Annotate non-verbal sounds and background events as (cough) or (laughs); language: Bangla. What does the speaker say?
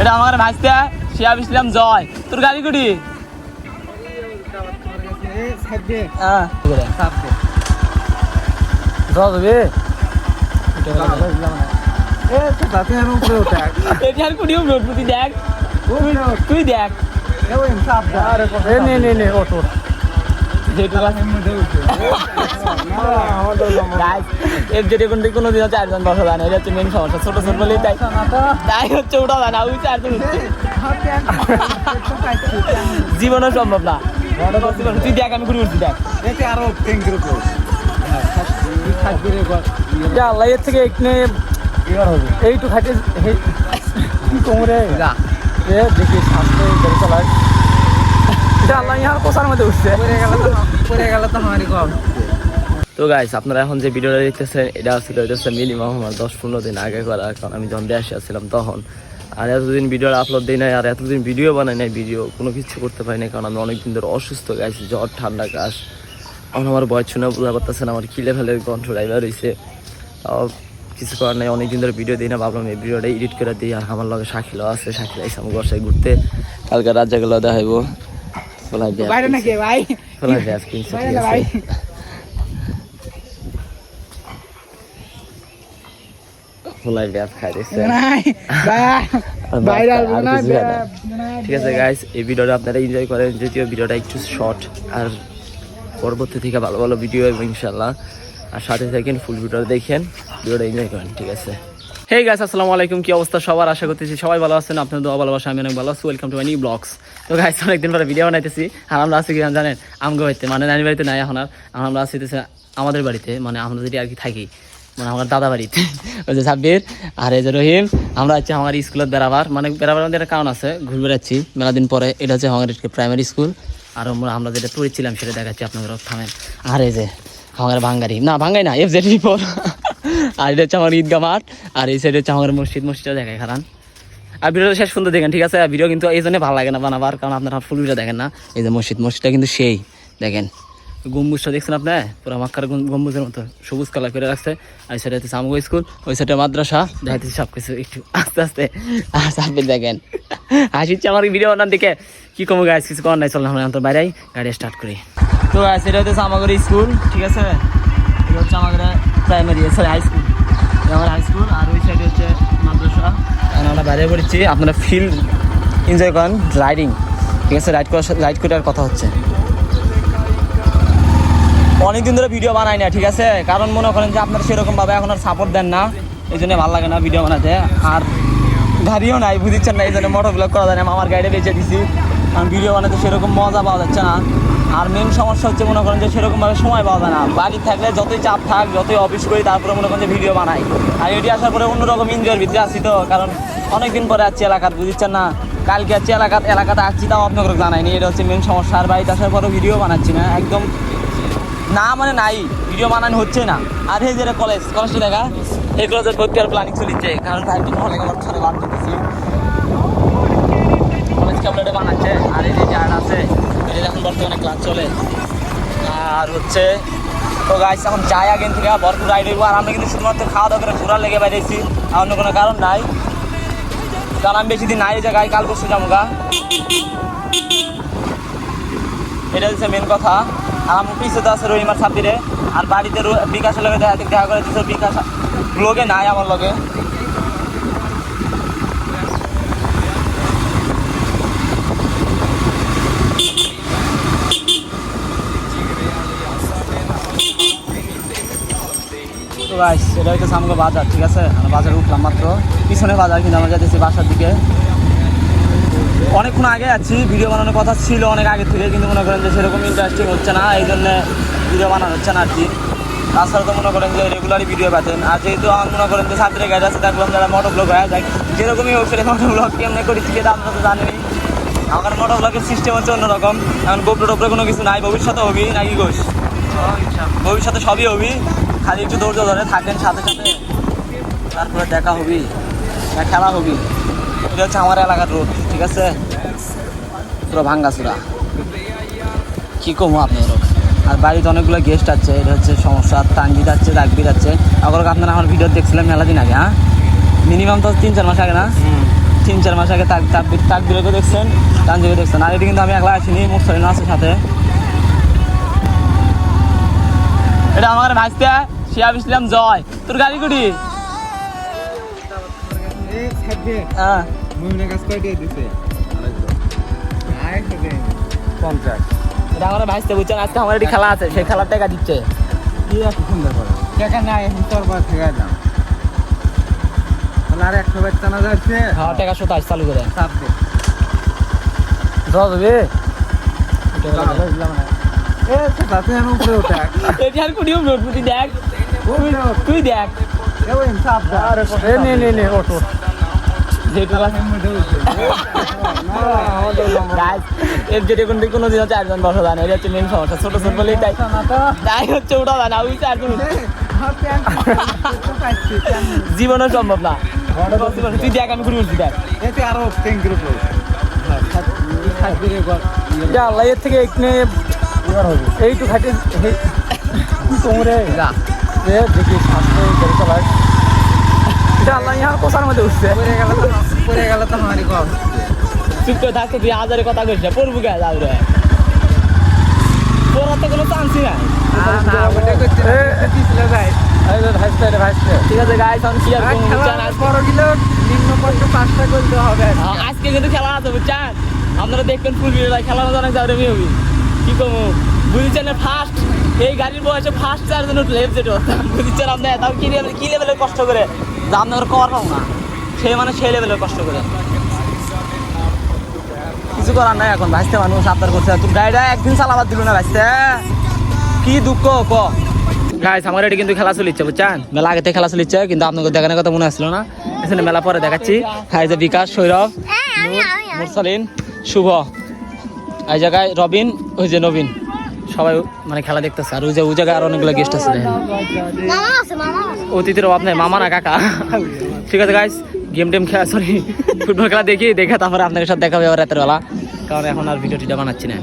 এটা আমার ভাইতে শিয়াব ইসলাম জয়। তোর গাড়ি কুটি? হ্যাঁ। তুই দেখ। তুই দেখ। যেটুকু Guys, এর যেটা কোনো কোনো দিন চারজন বসা যায় না এটা হচ্ছে মেন সমস্যা। ছোট ছোট বলেই তাই। তাই হচ্ছে উঠা যায় না ওই চারজন উঠছে। জীবনও সম্ভব না। তুই দেখ আমি ঘুরে উঠছি দেখ। আল্লাহ এর থেকে এখানে এইটু খাইতে কোমরে দেখি সামনে চালায় আল্লাহ ইহার কোসার মধ্যে উঠছে। তো গাইস আপনারা এখন যে ভিডিওটা দেখতেছেন এটা ছিল এটা হচ্ছে মিনিমাম আমার দশ পনেরো দিন আগে করা। কারণ আমি যখন দেশে আসছিলাম তখন। আর এতদিন ভিডিওর আপলোড দিই নাই আর এতদিন ভিডিও বানাই নাই ভিডিও কোনো কিছু করতে পারি না কারণ আমি অনেকদিন ধরে অসুস্থ গাইছি জ্বর ঠান্ডা কাশ। এখন আমার বয়স শুনে বোঝা করতেছে না আমার কিলে ফেলে কণ্ঠ ড্রাইভার হয়েছে কিছু করার নাই অনেকদিন ধরে ভিডিও দিই না ভাবলাম এই ভিডিওটা এডিট করে দিই আর আমার লগে শাকিলও আছে শাকিল আইসা আমি বর্ষায় ঘুরতে। কালকে রাত জায়গাগুলো দেখাইবো ফলাই বাইরে নাকি ভাই ফলাই ভাই ফলাই খাই দিচ্ছে ঠিক আছে গাইস এই ভিডিওটা আপনারা এনজয় করেন যদিও ভিডিওটা একটু শর্ট আর পরবর্তী থেকে ভালো ভালো ভিডিও এবং ইনশাল্লাহ আর সাথে থাকেন ফুল ভিডিও দেখেন ভিডিওটা এনজয় করেন ঠিক আছে? হে গাইস আসসালামু আলাইকুম। কি অবস্থা সবার? আশা করতেছি সবাই ভালো আছেন। আপনার দোয়া ভালোবাসা, আমি অনেক ভালো আছি। Welcome to my new blogs তো গাইস অনেকদিন পরে ভিডিও বানাইতেছি। আর আমরা আছি কি জানেন? আমগো বাড়িতে। মানে নানি বাড়িতে নাই এখন আর। আমরা আছি আমাদের বাড়িতে। মানে আমরা যদি আর কি থাকি। মানে আমার দাদা বাড়িতে। (laughs) ওই যে সাব্বির। আর এই যে রহিম। আমরা হচ্ছে আমার স্কুলের বেড়াবার। মানে বেড়াবার মধ্যে একটা কারণ আছে। ঘুরে বেড়াচ্ছি মেলা দিন পরে এটা হচ্ছে আমার প্রাইমারি স্কুল আর আমরা যেটা পড়েছিলাম সেটা দেখাচ্ছি আপনাদের। থামেন। আর এই যে আমার ভাঙ্গারি। না ভাঙ্গাই না এফ জেড ফোর আর এটা হচ্ছে আমার ঈদগা মাঠ, আর এই সাইড হচ্ছে আমার মসজিদ, মসজিদটা দেখায় খারান। আর ভিডিওটা শেষ পর্যন্ত দেখেন, ঠিক আছে? আর ভিডিও কিন্তু এই জন্য ভালো লাগে না বানাবার, কারণ আপনারা ফুল ভিডিও দেখেন না। এই যে মসজিদ, মসজিদটা কিন্তু সেই, দেখেন। গম্বুজটা দেখছেন আপনি? পুরো মাক্কার গম্বুজের মতো, সবুজ কালার করে রাখছে। আর সাইডে হচ্ছে সামগো স্কুল ওই সাইডে মাদ্রাসা দেখাচ্ছি সব কিছু একটু আস্তে আস্তে। আর সামনে দেখেন, হাসিচ্ছে আমার ভিডিও বানান দিকে। কি কমো গাছ কিছু করার নাই চল আমরা বাইরেই গাড়ি স্টার্ট করি। তো সেটা হচ্ছে আমাদের স্কুল ঠিক আছে? এটা হচ্ছে আমাদের প্রাইমারি সরি হাই স্কুল বাইরে পড়েছি, আপনারা ফিল এনজয় করেন রাইডিং ঠিক আছে রাইড করার রাইড করার কথা হচ্ছে। অনেকদিন ধরে ভিডিও বানাই না, ঠিক আছে? কারণ মনে করেন যে আপনারা সেরকম ভাবে এখন আর সাপোর্ট দেন না। এই জন্য ভালো লাগে না ভিডিও বানাতে। আর গাড়িও নাই বুঝছেন না, এই জন্য মোটর ব্লগ করা যায় না আমার গাড়ি বেঁচে দিছি। কারণ ভিডিও বানাতে সেরকম মজা পাওয়া যাচ্ছে না। আর মেন সমস্যা হচ্ছে মনে করেন যে সেরকমভাবে সময় পাওয়া যায় না। বাড়ি থাকলে যতই চাপ থাক, যতই অফিস করি, তারপরে মনে করেন যে ভিডিও বানাই। আর এটি আসার পরে অন্যরকম এনজয়ের ভিতরে আছি তো, কারণ অনেকদিন পরে আসছি এলাকাত বুঝছেন না? কালকে আসছি এলাকাত এলাকাতে আসছি, তাও আপনাকে জানাইনি এটা হচ্ছে মেন সমস্যা। আর বাড়িতে আসার পরে ভিডিও বানাচ্ছি না, একদম না মানে নাই, ভিডিও বানানো হচ্ছে না। আর এই যেটা কলেজ কলেজটা দেখা, এই কলেজের ভর্তি আর প্ল্যানিং চলছে কারণ আমার ছড়ে বাদ দিতেছি ক্যাবলেটে বানাচ্ছে। আর এই যে জার্ন আছে এটা এখন বর্তমানে ক্লাস চলে। আর হচ্ছে, তো গাইস এখন যাই আগেন থেকে, ভরপুর রাইড হইব। আর আমরা কিন্তু শুধুমাত্র খাওয়া দাওয়া করে ঘোরার লেগে বাইরেছি আর অন্য কোনো কারণ নাই। কারণ আমি বেশি দিন নাই এই জায়গায় কাল পরশু যাব গা। এটা হচ্ছে মেন কথা। আর আমার পিছিয়ে তো আছে রহিমার ছাব্বিরে আর বাড়িতে বিকাশের লগে দেখা দেখা করে দিচ্ছে বিকাশ ব্লগে নাই আমার লগে। গাইস এটা হচ্ছে সামনে বাজার ঠিক আছে? আমরা বাজারে উঠলাম মাত্র। পিছনে বাজার কিন্তু আমরা যাচ্ছি বাসার দিকে। অনেকক্ষণ আগে আছি ভিডিও বানানোর কথা ছিল অনেক আগে থেকে কিন্তু মনে করেন যে সেরকম ইন্টারেস্টিং হচ্ছে না এই জন্য ভিডিও বানানো হচ্ছে না আর কি। তাছাড়া তো মনে করেন যে রেগুলারই ভিডিও পাতেন আর যেহেতু আমার মনে করেন যে সাঁতরে গাড়ি আছে দেখলাম যারা মোটর ব্লগ হয়ে যায় যেরকমই হোক সেটা মোটর ব্লগ কেমনে করেছি সেটা আপনারা তো জানেনই আমার মোটর ব্লগের সিস্টেম হচ্ছে অন্যরকম। এখন গোপ্রো টোপ্রো কোনো কিছু নাই ভবিষ্যতে হবি নাকি ঘোষ ভবিষ্যতে সবই হবি। খালি একটু ধৈর্য ধরে থাকেন সাথে সাথে। তারপরে দেখা হবি খেলা হবি। এটা হচ্ছে আমার এলাকার রোড ঠিক আছে? পুরো ভাঙ্গাচুরা। কি কমো আপনার আর বাড়িতে অনেকগুলো গেস্ট আছে, এটা হচ্ছে সমস্যা। তানজিদ আছে, রাগবির আছে। আবার আপনারা আমার ভিডিও দেখছিলেন মেলা দিন আগে হ্যাঁ? মিনিমাম তো তিন, চার মাস আগে না? তিন, চার মাস আগে তাক তাক তাক বিরকে দেখছেন তানজিকে দেখছেন। আর এটা কিন্তু আমি একলা আসিনি মুখসরিন আছে সাথে। এটা আমার ভাইস্তে। শিয়াব ইসলাম জয়। তোর গাড়ি কুড়ি হ্যাঁ। পঞ্চাশ। এটা আমার ভাইস্তে বুঝছেন আজকে আমার একটি খেলা আছে সেই খেলার টাকা দিচ্ছে। কি এত সুন্দর করে। টাকা নাই তোর পর থেকে দাম আর একশো বাচ্চা না যাচ্ছে হ্যাঁ টাকা শোতাশ চালু করে। চাপ দে। এ উপরে এটা আর হবে দেখ। তুই দেখ। কোনো দিন একজন বসা যায় না এটা হচ্ছে মেন সমস্যা ছোট ছোট বলেই তাই তাই হচ্ছে ওটা যায় না ওই চারজন জীবনও সম্ভব না। তুই দেখ আমি ঘুরে উঠছি দেখ। এতে আরও আল্লাহ এর থেকে এইটু খাইতে তোমরে যা। যে দেখি সামনে গাড়ি চালায়। আল্লাহ ইহার কোষার মধ্যে উঠছে। পরে গেল তো পরে গেল তো আমারই কম। চুপ করে থাকতে তুই হাজারে কথা কইস না পড়বু গে যাও রে? পড়ার কোনো চান্সই নাই। আজকে কিন্তু খেলা আছে বুঝছেন? আপনারা দেখবেন ফুল খেলা অনেক যাবে কি কমু? বুঝছেন ফার্স্ট এই গাড়ির বয়সে ফার্স্ট চারজন উঠলে এফজেড বুঝছেন আপনি তাও কি লেভেল কি লেভেলের কষ্ট করে? আপনার কর পাও না। সেই মানে সেই লেভেলের কষ্ট করে। কিছু করার নাই এখন ভাইস্তে মানুষ করছে। গাড়িটা একদিন চালাবার দিল না ভাইস্তে। কি দুঃখ ক? গাইস আমার এটা কিন্তু খেলা চলিচ্ছে বুঝছেন? মেলা আগে থেকে খেলা চলিচ্ছে কিন্তু আপনাকে দেখানোর কথা মনে আসলো না। এখানে মেলা পরে দেখাচ্ছি। হাই যে বিকাশ সৌরভ মুরসালিন শুভ। এই জায়গায় রবিন ওই যে নবীন। সবাই মানে খেলা দেখতেছে। আর ওই যে ওই জায়গায় আর অনেকগুলো গেস্ট আছে অতিথির অভাব নেই মামা না কাকা। ঠিক আছে গাইস গেম টেম খেলা সরি ফুটবল খেলা দেখি দেখে তারপরে আপনাদের সাথে দেখাবে আবার রাতের বেলা। কারণ এখন আর ভিডিও টিডিও বানাচ্ছি না।